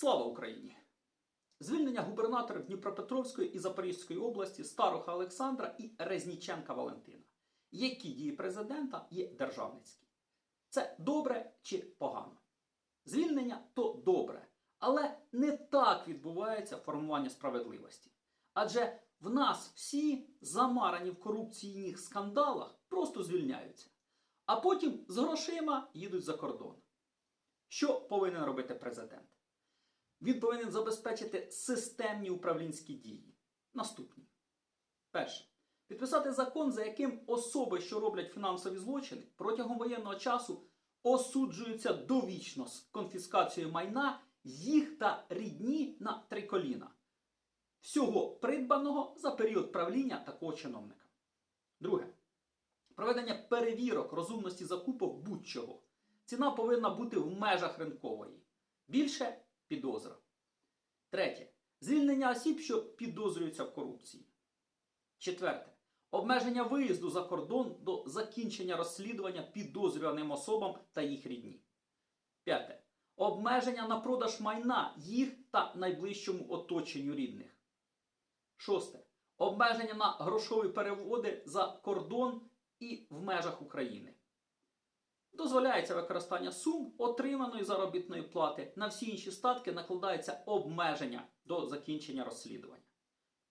Слава Україні! Звільнення губернаторів Дніпропетровської і Запорізької області Старуха Олександра і Резніченка Валентина. Які дії президента є державницькі? Це добре чи погано? Звільнення то добре, але не так відбувається формування справедливості. Адже в нас всі замарані в корупційних скандалах просто звільняються, а потім з грошима їдуть за кордон. Що повинен робити президент? Він повинен забезпечити системні управлінські дії. Наступні. Перше. Підписати закон, за яким особи, що роблять фінансові злочини, протягом воєнного часу осуджуються довічно з конфіскацією майна їх та рідні на три коліна. Всього придбаного за період правління такого чиновника. Друге. Проведення перевірок розумності закупок будь-чого. Ціна повинна бути в межах ринкової. Більше підозра. Третє. Звільнення осіб, що підозрюються в корупції. Четверте. Обмеження виїзду за кордон до закінчення розслідування підозрюваним особам та їх рідні. П'яте. Обмеження на продаж майна їх та найближчому оточенню рідних. Шосте. Обмеження на грошові переводи за кордон і в межах України. Дозволяється використання сум отриманої заробітної плати. На всі інші статки накладається обмеження до закінчення розслідування.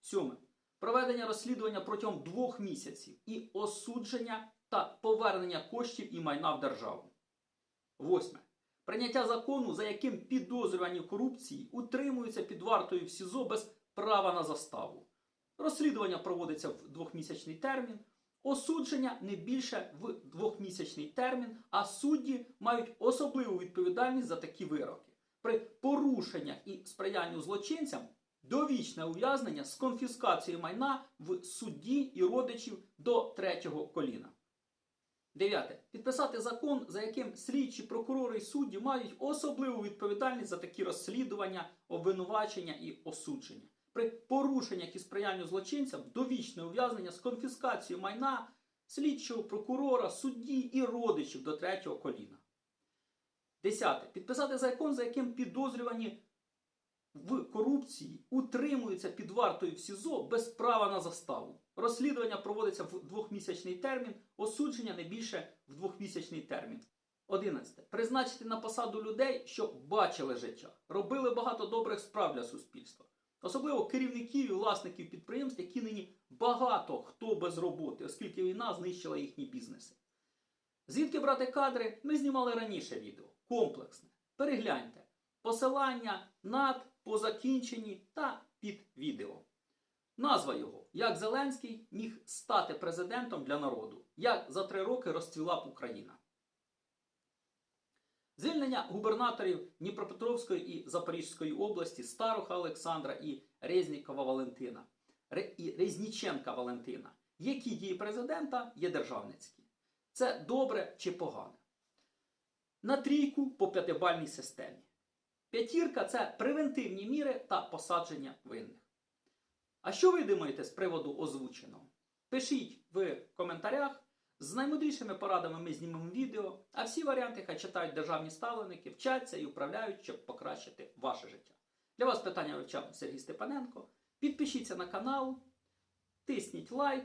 Сьоме. Проведення розслідування протягом двох місяців і осудження та повернення коштів і майна в державу. Восьме. Прийняття закону, за яким підозрювані корупції утримуються під вартою в СІЗО без права на заставу. Розслідування проводиться в двохмісячний термін. Осудження не більше в двохмісячний термін, а судді мають особливу відповідальність за такі вироки. При порушеннях і сприянню злочинцям довічне ув'язнення з конфіскацією майна в судді і родичів до третього коліна. Дев'яте. Підписати закон, за яким слідчі, прокурори і судді мають особливу відповідальність за такі розслідування, обвинувачення і осудження при порушеннях і сприянню злочинцям довічне ув'язнення з конфіскацією майна слідчого прокурора, судді і родичів до третього коліна. Десяте. Підписати закон, за яким підозрювані в корупції утримуються під вартою в СІЗО без права на заставу. Розслідування проводиться в двохмісячний термін, осудження не більше в двохмісячний термін. 11. Призначити на посаду людей, що бачили життя, робили багато добрих справ для суспільства. Особливо керівників і власників підприємств, які нині багато хто без роботи, оскільки війна знищила їхні бізнеси. Звідки брати кадри, ми знімали раніше відео. Комплексне. Перегляньте. Посилання над, по закінченні та під відео. Назва його Як Зеленський міг стати президентом для народу. Як за три роки розцвіла б Україна. Звільнення губернаторів Дніпропетровської і Запорізької області Старуха Олександра і Резнікова Валентина Ре- і Резніченка Валентина. Які дії президента є державницькі? Це добре чи погане? На трійку по п'ятибальній системі. П'ятірка це превентивні міри та посадження винних. А що ви думаєте з приводу озвученого? Пишіть в коментарях. З наймудрішими порадами ми знімемо відео, а всі варіанти хай читають державні ставленики, вчаться і управляють, щоб покращити ваше життя. Для вас питання вивчав Сергій Степаненко. Підпишіться на канал, тисніть лайк,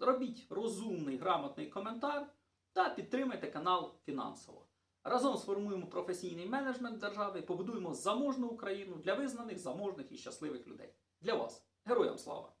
робіть розумний, грамотний коментар та підтримайте канал фінансово. Разом сформуємо професійний менеджмент держави, побудуємо заможну Україну для визнаних, заможних і щасливих людей. Для вас. Героям слава!